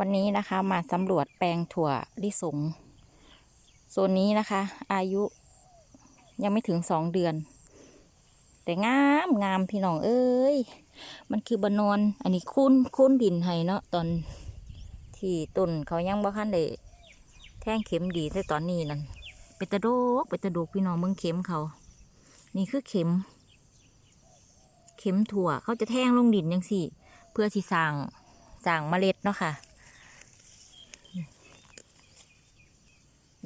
วันนี้นะคะมาสำรวจแปลงถั่วลิสงโซนนี้นะคะ อายุยังไม่ถึงสองเดือน แต่งามงามพี่น้องเอ้ย มันคือบนอน อันนี้คุ้นคุ้นดินให้เนาะตอนที่ต้นเขายังบ่คันได้แท่งเข็มดีแต่ตอนนี้นั่นเป็นตะโดกเป็นตะโดกพี่น้องเมืองเข็มเขา นี่คือเข็ม เข็มถั่วเขาจะแท่งลงดินยังสี่ เพื่อที่สั่งสั่งเมล็ดเนาะค่ะ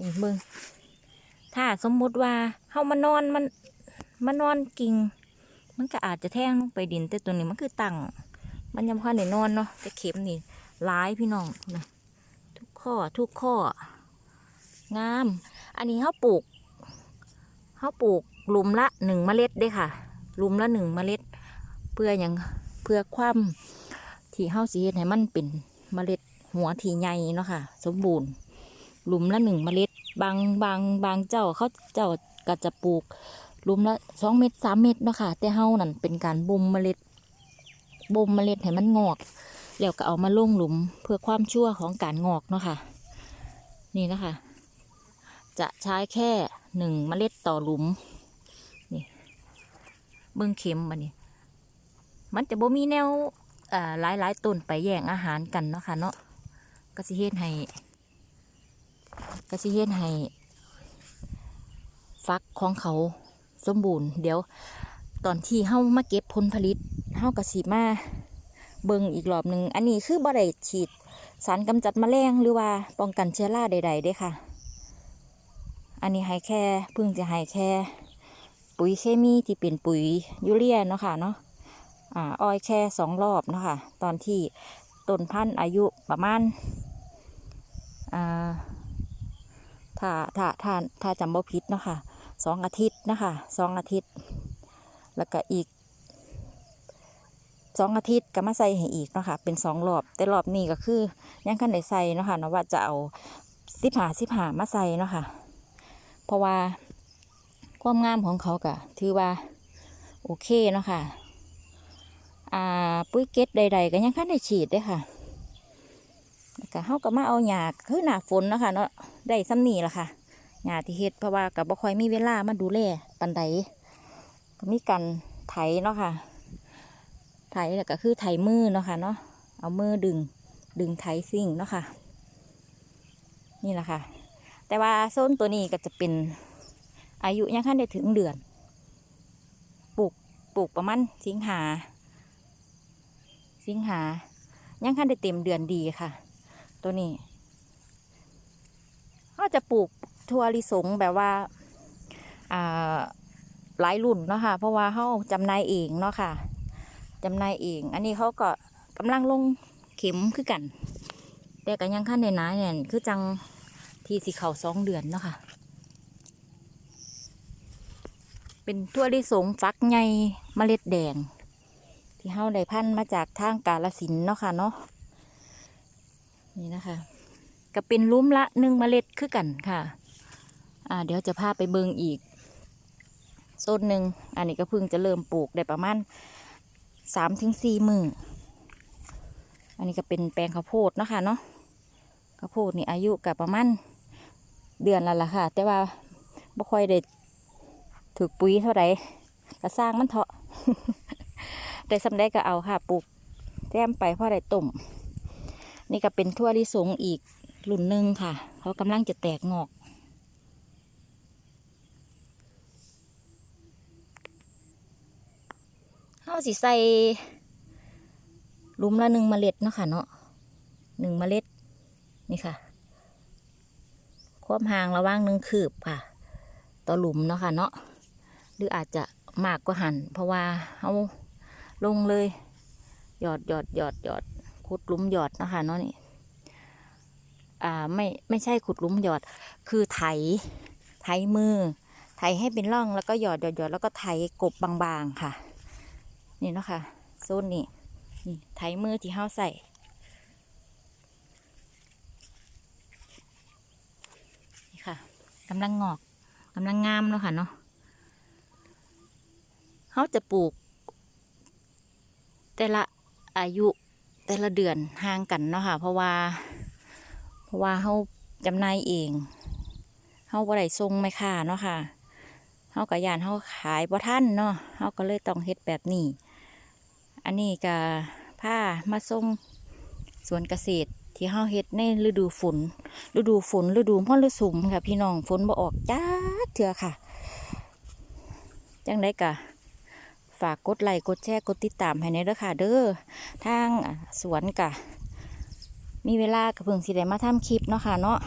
นี่เบิ่งถ้าสมมุติว่าเฮามานอนมันมานอนกิ่ง มันก็อาจจะแท่งลงไปดิน แต่ตัวนี้มันคือตั้งมันยังพอได้นอนเนาะแต่เข็มนี่ร้ายพี่น้องนะทุกข้อทุกข้อ งาม อันนี้เขาปลูกเขาปลูกหลุมละหนึ่งเมล็ดเด้ค่ะหลุมละหนึ่งเมล็ด เพื่อหยังเพื่อความที่เฮาสิเฮ็ดให้มันเป็นเมล็ดหัวที่ใหญ่เนาะค่ะ สมบูรณ์ หลุมละหนึ่งเมล็ด บางบางบางเจ้าเขาเจ้าก็จะปลูกหลุมละสองเม็ดสามเม็ดเนาะค่ะแต่เฮานั่นเป็นการบ่มเมล็ดบ่มเมล็ดให้มันงอก แล้วก็เอามาลงหลุมเพื่อความชั่วของการงอกเนาะค่ะ นี่นะคะ จะใช้แค่หนึ่งเมล็ดต่อหลุมนี่เบิ้องเข็มมันนี่มันจะบ่มีแนวอ่าหลายหลายต้นไปแย่งอาหารกันเนาะค่ะเนาะก็สิเฮ็ดให้ ก็สิเฮ็ดให้ฟักของเขาสมบูรณ์ เดี๋ยวตอนที่เฮามาเก็บผลผลิตเฮาก็สิมาเบิ่งอีกรอบหนึ่งอันนี้คือบ่ได้ฉีดสารกำจัดแมลงหรือว่าป้องกันเชื้อราใดๆเด้ค่ะ อันนี้ให้แค่เพิ่งจะให้แค่ ปุ๋ยเคมีที่เป็นปุ๋ยยูเรียเนาะค่ะเนาะอ่าอ้อยแค่สองรอบเนาะคะตอนที่ต้นพันธุ์อายุประมาณอ่า ถ้าถ้าถ้าถ้าจำบ่ผิดเนาะค่ะสองอาทิตย์นะคะสองอาทิตย์ แล้วก็อีกสองอาทิตย์ก็มาใส่ให้อีกเนาะค่ะเป็นสองรอบ แต่รอบนี้ก็คือยังคันได้ใส่เนาะค่ะเนาะว่าจะเอาสิบหาสิบหามาใส่เนาะค่ะเพราะว่าความงามของเขาก็ถือว่าโอเคเนาะค่ะอ่า ปุ๋ยเก็ดใด ๆ ก็ยังคันได้ฉีดด้อค่ะ ก็เฮาก็มาเอาหญ้าคือหน้าฝนเนาะคะเนาะได้ซ้ำนี่ล่ะค่ะหญ้าที่เฮ็ดเพราะว่ากับบ่ค่อยมีเวลามาดูแลปานใดก็มีการไถเนาะค่ะไถแล้วก็คือไถมือเนาะค่ะเนาะเอามือดึงดึงไถซิ่งเนาะค่ะ นี่แหละค่ะ แต่ว่าโซนตัวนี้ก็จะเป็นอายุยังคันได้ถึงเดือนปลูกปลูกประมาณสิงหา สิงหายังคันได้เต็มเดือนดีค่ะ ตัวนี้เขาจะปลูกทั่วลิสงแบบว่าอ่าหลายรุ่นเนาะค่ะ เพราะว่าเขาจำนายเองเนาะค่ะจำนายเอง อันนี้เขาก็กำลังลงเข็มคือกัน แต่ก็ยังขั้นในน้าเนี่ยคือจังที่สีเขาสองเดือนเนาะค่ะ เป็นทั่วลิสงฟักใหญ่เมล็ดแดง ที่เฮาได้พันมาจากทางกาลสินเนาะค่ะเนาะ นี่นะคะก็เป็นลุ้มละหนึ่งเมล็ดคือกันค่ะอ่าเดี๋ยวจะพาไปเบิงอีกโซนหนึ่งอันนี้ก็เพิ่งจะเริ่มปลูกได้ประมาณสามถึงสี่มืออันนี้ก็เป็นแปลงข้าวโพดเนาะค่ะเนาะข้าวโพดนี่อายุกับประมาณเดือนละละค่ะ แต่ว่าบ่ค่อยได้ถูกปุ๋ยเท่าไหร่ก็สร้างมันเถาะได้สำได้ก็เอาค่ะปลูกแต้มไปเพราะได้ต้ม นี่ก็เป็นทั่วลิสงอีกรุ่นหนึ่งค่ะ เขากำลังจะแตกงอก เขาสิใส่ลุมละหนึ่งเมล็ดเนาะค่ะเนาะหนึ่งเมล็ด นี่ค่ะ ความห่างระว่างหนึ่งคืบค่ะ ต่อหลุมเนาะค่ะเนาะ หรืออาจจะมากกว่าหัน เพราะว่าเขาลงเลย หยอดหยอดหยอดหยอด ขุดหลุมหยอดนะคะเนาะนี่อ่าไม่ไม่ใช่ขุดหลุมหยอด คือไถ ไถมือ ไถให้เป็นร่องแล้วก็หยอดหยอดหยอดแล้วก็ไถกบบางๆค่ะ นี่เนาะค่ะโซนนี่นี่ไถมือที่เฮาใส่นี่ค่ะกำลังงอกกำลังงามเนาะค่ะเนาะเขาจะปลูก แต่ละอายุ แต่ละเดือนห่างกันเนาะค่ะ เพราะว่า เพราะว่าเฮาจำนายเองเฮาบ่ได้ส่งไม่ค่าเนาะค่ะเฮาก็ย่านเฮาขายบ่ทันเนาะเฮาก็เลยต้องเฮ็ดแบบนี้ อันนี้ก็ผ้ามาส่งสวนเกษตรที่เฮาเฮ็ดในฤดูฝน ฤดูฝนฤดูมรสุมค่ะ พี่น้องฝนบ่ออกจ้าเถื่อค่ะ จังไดกะ ฝากกดไลค์กดแชร์กดติดตามให้ในเด้อค่ะเด้อทางสวนกะ มีเวลากับเพิ่งสิได้มาทำคลิปเนาะค่ะเนาะ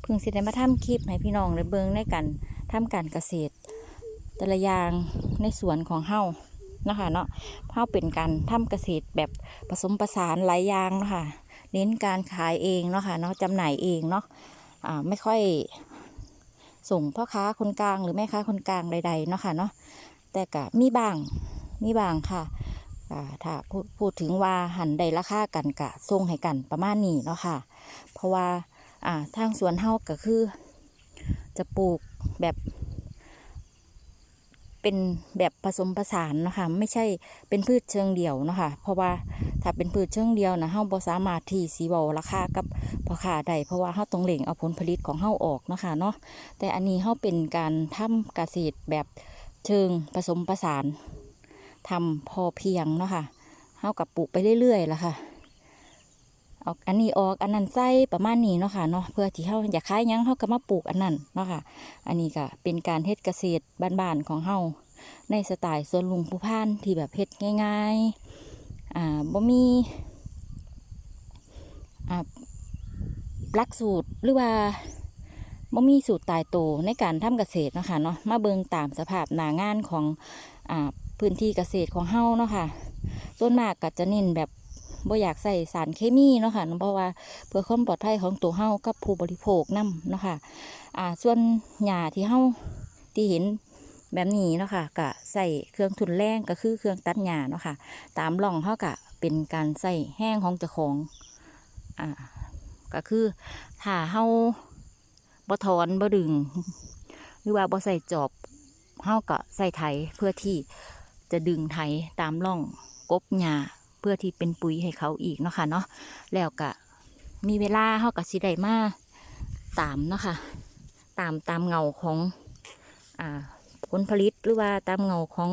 เพิ่งสิได้มาทำคลิปให้พี่น้องได้เบิ่งในการทำการเกษตร แต่ละอย่างในสวนของเฮาเนาะค่ะเนาะเฮาเป็นการทำเกษตรแบบผสมผสานหลายอย่างเนาะค่ะเน้นการขายเองเนาะค่ะเนาะจำหน่ายเองเนาะอ่าไม่ค่อยส่งพ่อค้าคนกลางหรือแม่ค้าคนกลางใดๆเนาะค่ะเนาะ แต่กะมีบาง มีบางค่ะถ้าพูดพูดถึงว่าหันใดราคากันกะส่งให้กันประมาณนี้เนาะค่ะ เพราะว่าอ่าทางสวนเฮาก็คือ จะปลูกแบบ เป็นแบบผสมผสานเนาะคะไม่ใช่เป็นพืชเชิงเดี่ยวเนาะคะเพราะว่าถ้าเป็นพืชเชิงเดียวนะเฮาบ่สามารถที่สีเว้าราคากับพ่อค้าได้เพราะว่าเฮาต้องเล็งเอาผลผลิตของเฮาออกเนาะคะเนาะแต่อันนี้เฮาเป็นการทำเกษตรแบบ เชิงผสมผสานทำพอเพียงเนาะค่ะเฮากับปลูกไปเรื่อยๆล่ะค่ะเอาอันนี้ออกอันนั้นใส่ประมาณนี้เนาะค่ะเนาะเพื่อที่เฮาอยากขายยังเฮาก็มาปลูกอันนั้นเนาะค่ะ อันนี้ก็เป็นการเฮ็ดเกษตรบ้านๆของเฮาในสไตล์สวนลุงผู้พานที่แบบเฮ็ดง่ายๆอ่าบ่มีอ่าหลักสูตรหรือว่า บ่มีสูตรตายตัวในการทำเกษตรเนาะคะเนาะมาเบิงตามสภาพหนางานของอ่าพื้นที่เกษตรของเฮาเนาะค่ะส่วนมากก็จะเน้นแบบบ่อยากใส่สารเคมีเนาะค่ะเพราะว่าเพื่อความปลอดภัยของตัวเฮากับผู้บริโภคนำเนาะค่ะอ่าส่วนหญ้าที่เฮาที่เห็นแบบนี้เนาะค่ะก็ใส่เครื่องทุนแรงก็คือเครื่องตัดหญ้าเนาะค่ะ ตามร่องเฮาก็เป็นการใส่แห้งของเจ้าของอ่าก็คือถ้าเฮา บ่ถอนบ่ดึง หรือว่าบ่ใส่จอบเฮาก็ใส่ไถเพื่อที่จะดึงไถตามร่องกบหญ้าเพื่อที่เป็นปุ๋ยให้เขาอีกเนาะค่ะเนาะแล้วก็มีเวลาเฮาก็สิได้มาตามเนาะค่ะ ตามตามเงาของอ่าผลผลิตหรือว่าตามเงาของ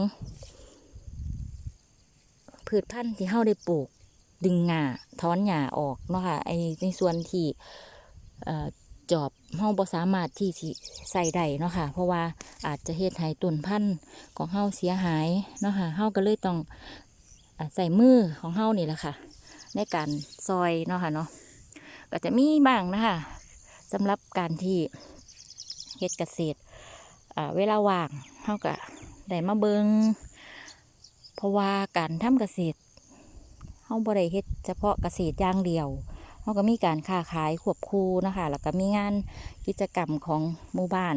พืชพันธุ์ที่เฮาได้ปลูก ดึงหญ้าถอนหญ้าออกเนาะค่ะไอในส่วนที่เอ่อ จอบเฮาบ่สามารถที่สิใส่ได้เนาะค่ะ เพราะว่าอาจจะเฮ็ดให้ต้นพันธุ์ของเฮาเสียหายเนาะค่ะเฮาก็เลยต้องอใส่มือของเฮานี่แหละค่ะ ในการซอยเนาะค่ะเนาะก็จะมีบ้างนะคะสำหรับการที่เฮ็ดเกษตรเวลาว่างเฮาก็ได้มาเบิงเพราะว่าการทำเกษตรเฮาบ่ได้เฮ็ดเฉพาะเกษตรอย่างเดียว เฮาก็มีการค้าขายควบคู่นะคะแล้วก็มีงานกิจกรรมของหมู่บ้าน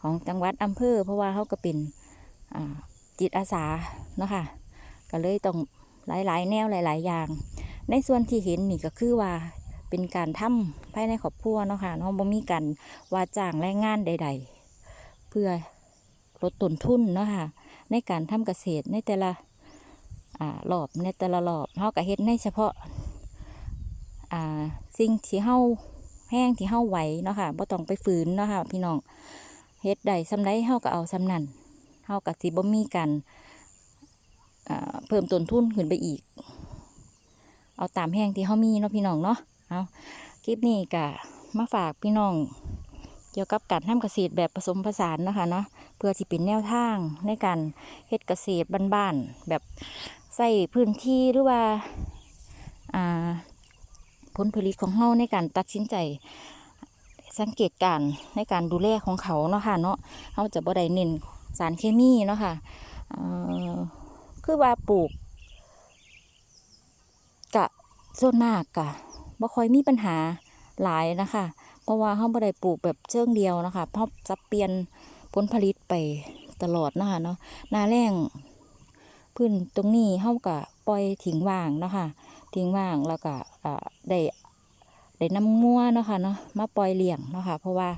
ของจังหวัดอำเภอ เพราะว่าเฮาก็เป็นจิตอาสาเนาะคะก็เลยต้องหลายๆ แนวหลาย ๆ อย่าง ในส่วนที่เห็นนี่ก็คือว่าเป็นการทำภายในครอบครัวเนาะค่ะเนาะบ่มีการว่าจ้างแรงงานใด ๆ เพื่อลดต้นทุนเนาะค่ะในการทำเกษตรในแต่ละอ่ารอบในแต่ละรอบเฮาก็เฮ็ดในเฉพาะ อ่าสิ่งที่เฮาแห้งที่เฮาไหวเนาะค่ะบ่ต้องไปฝืนเนาะค่ะพี่น้องเฮ็ดได้สำไรเฮาก็เอาสำนั่นเฮาก็สิบ่มีการอ่าเพิ่มต้นทุนขึ้นไปอีก เอาตามแห้งที่เฮามีเนาะพี่น้องเนาะเอาคลิปนี้ก็มาฝากพี่น้อง เกี่ยวกับการทำเกษตรแบบผสมผสานนะคะเนาะเพื่อที่เป็นแนวทางในการเฮ็ดเกษตรบ้านๆแบบใส่พื้นที่หรือว่าอ่า ผลผลิตของเฮาในการตัดสินใจ สังเกตการในการดูแลของเขาเนาะค่ะเนาะเฮาจะบ่ได้เน้นสารเคมีเนาะค่ะเออคือว่าปลูกกะส่วนมากกะบ่ค่อยมีปัญหาหลายนะคะ เพราะว่าเขาบ่ได้ปลูกแบบเชิงเดียวนะคะเพราะจะเปลี่ยนผลผลิตไปตลอดนะคะเนาะหนาแรงพื้นตรงนี้เขาก็ปล่อยทิ้งว่างเนาะคะ ทิ้งว่างแล้วก็ได้ได้น้ำงัวเนาะค่ะเนาะมาปล่อยเลี้ยงเนาะค่ะเพราะว่า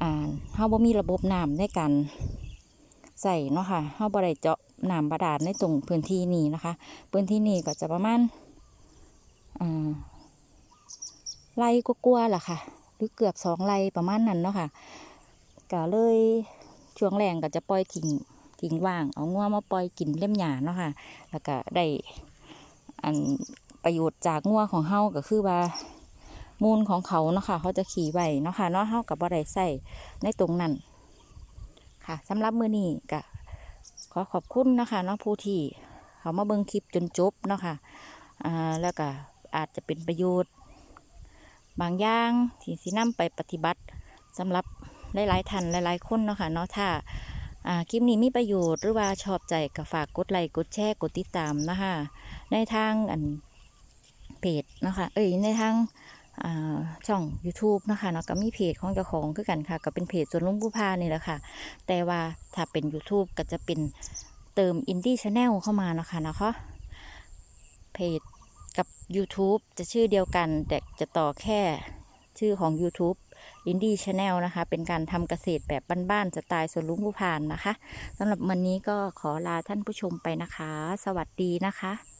อ่าเขาบ่มีระบบน้ำในการใส่เนาะค่ะเขาบ่ได้เจาะน้ำบาดาลในตรงพื้นที่นี้นะคะ พื้นที่นี้ก็จะประมาณไร่กลัวๆล่ะค่ะ หรือเกือบสองไร่ประมาณนั้นเนาะค่ะก็เลยช่วงแรงก็จะปล่อยทิ้งทิ้งว่าง เอางัวมาปล่อยกินเล่มหญ้าเนาะค่ะ แล้วก็ได้อัน ประโยชน์จากงัวของเฮาก็คือว่ามูลของเขาเนาะค่ะเขาจะขี่ไว้เนาะค่ะเนาะเฮากับบ่ได้ใส่ในตรงนั้นค่ะสำหรับมือนี้ก็ขอขอบคุณนะคะเนาะผู้ที่เขามาเบิ่งคลิปจนจบเนาะค่ะอ่าแล้วก็อาจจะเป็นประโยชน์ บางอย่างที่สินำไปปฏิบัติสำหรับหลายๆท่านหลายๆคนเนาะค่ะเนาะถ้าอ่าคลิปนี้มีประโยชน์หรือว่าชอบใจก็ฝากกดไลค์กดแชร์กดติดตามนะคะในทางอัน เพจนะคะเอ้ยในทางช่อง YouTube นะคะเนาะก็มีเพจของเจ้าของคือกันค่ะ ก็เป็นเพจสวนลุงผู้พานี่แหละค่ะ แต่ว่าถ้าเป็น YouTube ก็จะเป็นเติมอินดี้ชาแนลเข้ามาเนาะคะนะคะเพจกับ YouTube จะชื่อเดียวกัน แต่จะต่อแค่ชื่อของ YouTube อินดี้ชาแนลนะคะ เป็นการทำเกษตรแบบบ้านๆสไตล์สวนลุงผู้พานนะคะสำหรับวันนี้ก็ขอลาท่านผู้ชมไปนะคะ สวัสดีนะคะ